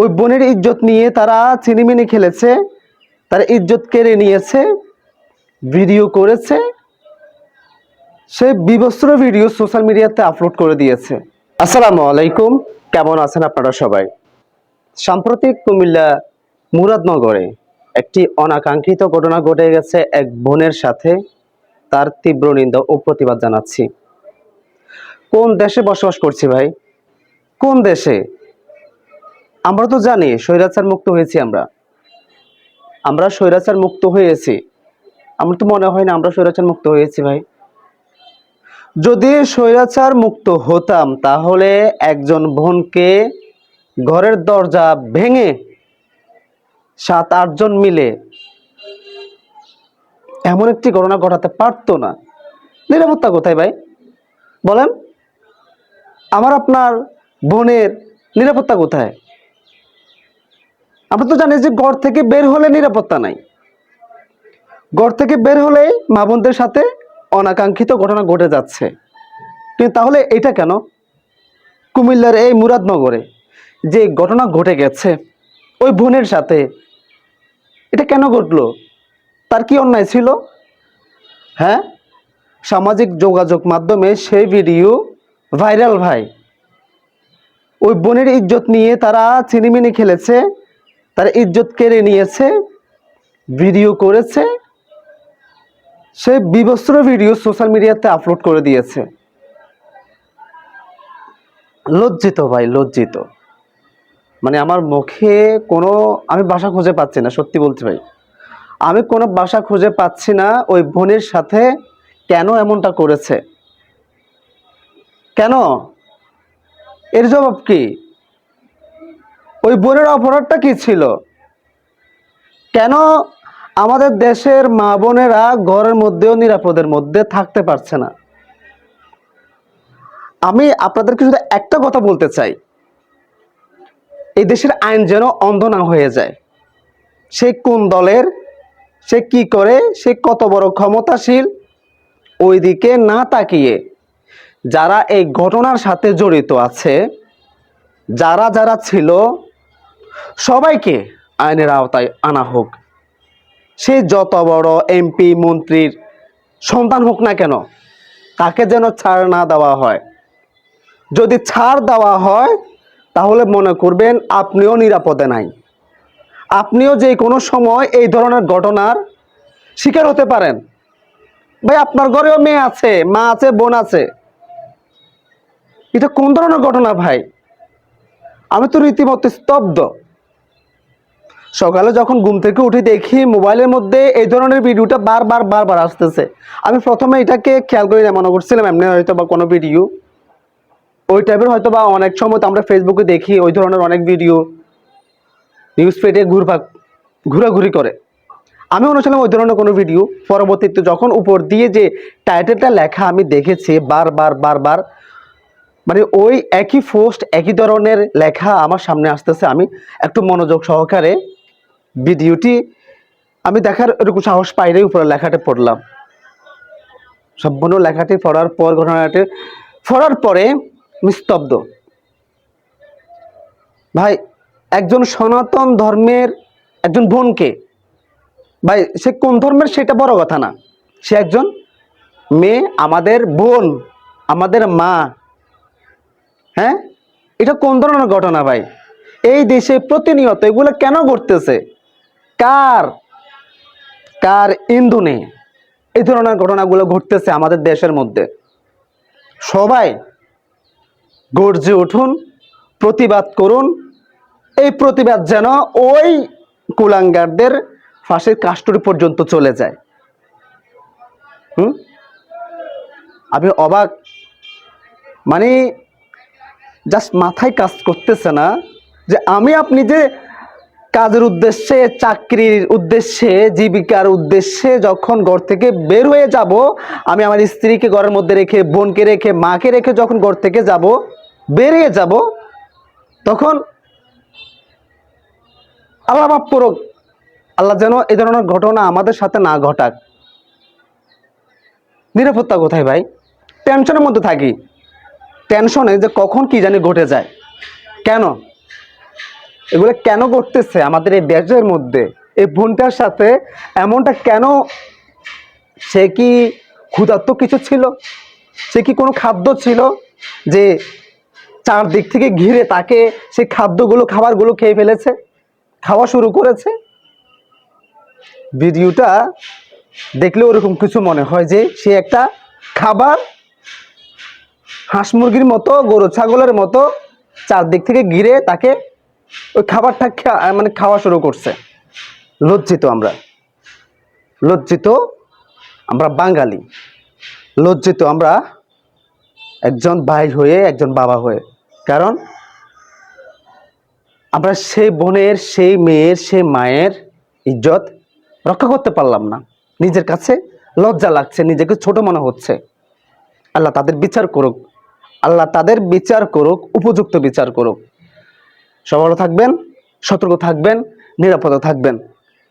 ওই বোনের ইজ্জত নিয়ে তারা চিনিমিনি খেলেছে, তার ইজ্জত কেড়ে নিয়েছে, ভিডিও করেছে, সে বিবস্ত্র ভিডিও সোশ্যাল মিডিয়াতে আপলোড করে দিয়েছে। আসসালামু আলাইকুম, কেমন আছেন আপনারা সবাই? সাম্প্রতিক কুমিল্লা মুরাদনগরে একটি অনাকাঙ্ক্ষিত ঘটনা ঘটে গেছে এক বোনের সাথে, তার তীব্র নিন্দা ও প্রতিবাদ জানাচ্ছি। কোন দেশে বসবাস করছি ভাই? কোন দেশে? আমরা তো জানি, স্বৈরাচার মুক্ত হয়েছি আমরা। আমরা স্বৈরাচার মুক্ত হয়েছি। আমার তো মনে হয় না আমরা স্বৈরাচার মুক্ত হয়েছি ভাই। যদি স্বৈরাচার মুক্ত হতাম, তাহলে একজন বোনকে ঘরের দরজা ভেঙে সাত আটজন মিলে এমন একটি ঘটনা ঘটাতে পারতো না। নিরাপত্তা কোথায় ভাই? বলেন। আমার আপনার বোনের নিরাপত্তা কোথায়? আমরা তো জানি যে ঘর থেকে বের হলে নিরাপত্তা নাই। ঘর থেকে বের হলেই মা বোনদের সাথে অনাকাঙ্ক্ষিত ঘটনা ঘটে যাচ্ছে। কিন্তু তাহলে এটা কেন? কুমিল্লার এই মুরাদনগরে যে ঘটনা ঘটে গেছে, ওই বোনের সাথে এটা কেন ঘটলো? তার কি অন্যায় ছিল? হ্যাঁ? সামাজিক যোগাযোগ মাধ্যমে সেই ভিডিও ভাইরাল ভাই। ওই বোনের ইজ্জত নিয়ে তারা চিনিমিনি খেলেছে। তার ইজ্জত কেড়ে নিয়েছে ভিডিও করেছে, সে বিবস্ত্র ভিডিও সোশ্যাল মিডিয়াতে আপলোড করে দিয়েছে। লজ্জিত ভাই, লজ্জিত। মানে আমার মুখে কোনো, আমি বাসা খুঁজে পাচ্ছি না, সত্যি বলছি ভাই। আমি কোনো বাসা খুঁজে পাচ্ছি না, ওই বোনের সাথে কেন এমনটা করেছে? কেন? এর জবাব কি? ওই বোনের অপরাধটা কি ছিল? কেন আমাদের দেশের মা বোনেরা ঘরের মধ্যেও নিরাপদের মধ্যে থাকতে পারছে না? আমি আপনাদেরকে শুধু একটা কথা বলতে চাই। এই দেশের আইন যেন অন্ধ না হয়ে যায়। সে কোন দলের, সে কি করে, সে কত বড় ক্ষমতাশীল ওই দিকে না তাকিয়ে যারা এই ঘটনার সাথে জড়িত আছে, যারা যারা ছিল সবাইকে আইনের আওতায় আনা হোক। সে যত বড় এমপি, মন্ত্রীর সন্তান হোক না কেন, তাকে যেন ছাড় না দেওয়া হয়। যদি ছাড় দেওয়া হয়, তাহলে মনে করবেন আপনিও নিরাপদে নাই। আপনিও যে কোনো সময় এই ধরনের ঘটনার শিকার হতে পারেন। ভাই, আপনার ঘরেও মেয়ে আছে, মা আছে, বোন আছে। এটা কোন ধরনের ঘটনা ভাই? আমি তো রীতিমতো স্তব্ধ। সকালে যখন ঘুম থেকে উঠে দেখি মোবাইলের মধ্যে এই ধরনের ভিডিওটা বারবার বারবার আসতেছে। আমি প্রথমে এটাকে খেয়াল করি না, মনে করছিলাম এমনি হয়তো বা কোনো ভিডিও। ওই টাইপের হয়তো বা অনেক সময় তো আমরা ফেসবুকে দেখি, ওই ধরনের অনেক ভিডিও নিউজ ফিডে ঘুরপাক ঘোরাঘুরি করে। আমি অনুছিলাম ওই ধরনের কোনো ভিডিও, পরবর্তীতে যখন উপর দিয়ে যে টাইটেলটা লেখা আমি দেখেছি বারবার বারবার মানে ওই একই পোস্ট একই ধরনের লেখা আমার সামনে আসতেছে, আমি একটু মনোযোগ সহকারে ভিডিওটি আমি দেখার এরকম সাহস পাইলে উপরে লেখাটা পড়লাম। সম্পূর্ণ লেখাটি পড়ার পর, ঘটনাটি পড়ার পরে আমি স্তব্ধ। ভাই, একজন সনাতন ধর্মের একজন বোনকে, ভাই, সে কোন ধর্মের সেটা বড় কথা না। সে একজন মেয়ে, আমাদের বোন, আমাদের মা। হ্যাঁ? এটা কোন ধরনের ঘটনা ভাই? এই দেশে প্রতিনিয়ত এগুলো কেন ঘটতেছে? কার? কার ইন্ধনে? এই ধরনের ঘটনাগুলো ঘটতেছে আমাদের দেশের মধ্যে। সবাই গর্জে উঠুন, প্রতিবাদ করুন। এই প্রতিবাদ যেন ওই কুলাঙ্গারদের ফাঁসির কাস্টরি পর্যন্ত চলে যায়। হুম? আমি অবাক। মানে জাস্ট মাথায় কাজ করতেছে না যে আমি আপনি যে কাজের উদ্দেশ্যে, চাকরির উদ্দেশ্যে, জীবিকার উদ্দেশ্যে যখন ঘর থেকে বের হয়ে যাব, আমি আমার স্ত্রীকে ঘরের মধ্যে রেখে, বোনকে রেখে, মাকে রেখে যখন ঘর থেকে যাব, বেরিয়ে যাব, তখন আল্লাহ মাফ করুক, আল্লাহ যেন এই ধরনের ঘটনা আমাদের সাথে না ঘটাক। নিরাপত্তা কোথায় ভাই? টেনশনের মধ্যে থাকি। টেনশনে যে কখন কি জানি ঘটে যায়। কেন? এগুলো কেন করতেছে আমাদের এই দেশের মধ্যে? এই বোনটার সাথে এমনটা কেন সে কি ক্ষুধার্ত কিছু ছিল? সে কি কোনো খাদ্য ছিল যে চারদিক থেকে ঘিরে তাকে সে খাদ্যগুলো, খাবারগুলো খেয়ে ফেলেছে? খাওয়া শুরু করেছে? ভিডিওটা দেখলে ওরকম কিছু মনে হয় যে সে একটা খাবার হাঁস মুরগির মতো, গরু, ছাগলের মতো চারদিক থেকে ঘিরে তাকে ওই খাবারটা মানে খাওয়া শুরু করছে। লজ্জিত আমরা। লজ্জিত আমরা বাঙালি। লজ্জিত আমরা একজন ভাই হয়ে, একজন বাবা হয়ে। কারণ আমরা সেই বোনের, সেই মেয়ের, সেই মায়ের ইজ্জত রক্ষা করতে পারলাম না। নিজের কাছে লজ্জা লাগছে, নিজেকে ছোট মনে হচ্ছে। আল্লাহ তাদের বিচার করুক। আল্লাহ তাদের বিচার করুক, উপযুক্ত বিচার করুক। ভালো থাকবেন, সতর্ক থাকবেন, নিরাপদে থাকবেন।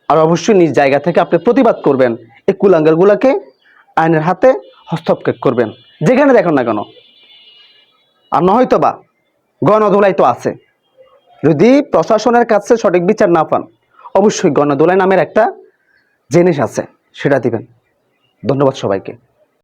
আর অবশ্যই নিজ জায়গা থেকে আপনি প্রতিবাদ করবেন, এই কুলাঙ্গারগুলোকে আইনের হাতে হস্তক্ষেপ করবেন। যেখানে দেখুন না কেন। আর নয়তো বা গণধোলাই তো আছে। যদি প্রশাসনের কাছে সঠিক বিচার না পান, অবশ্যই গণদোলাই নামের একটা জিনিস আছে, সেটা দিবেন। ধন্যবাদ সবাইকে।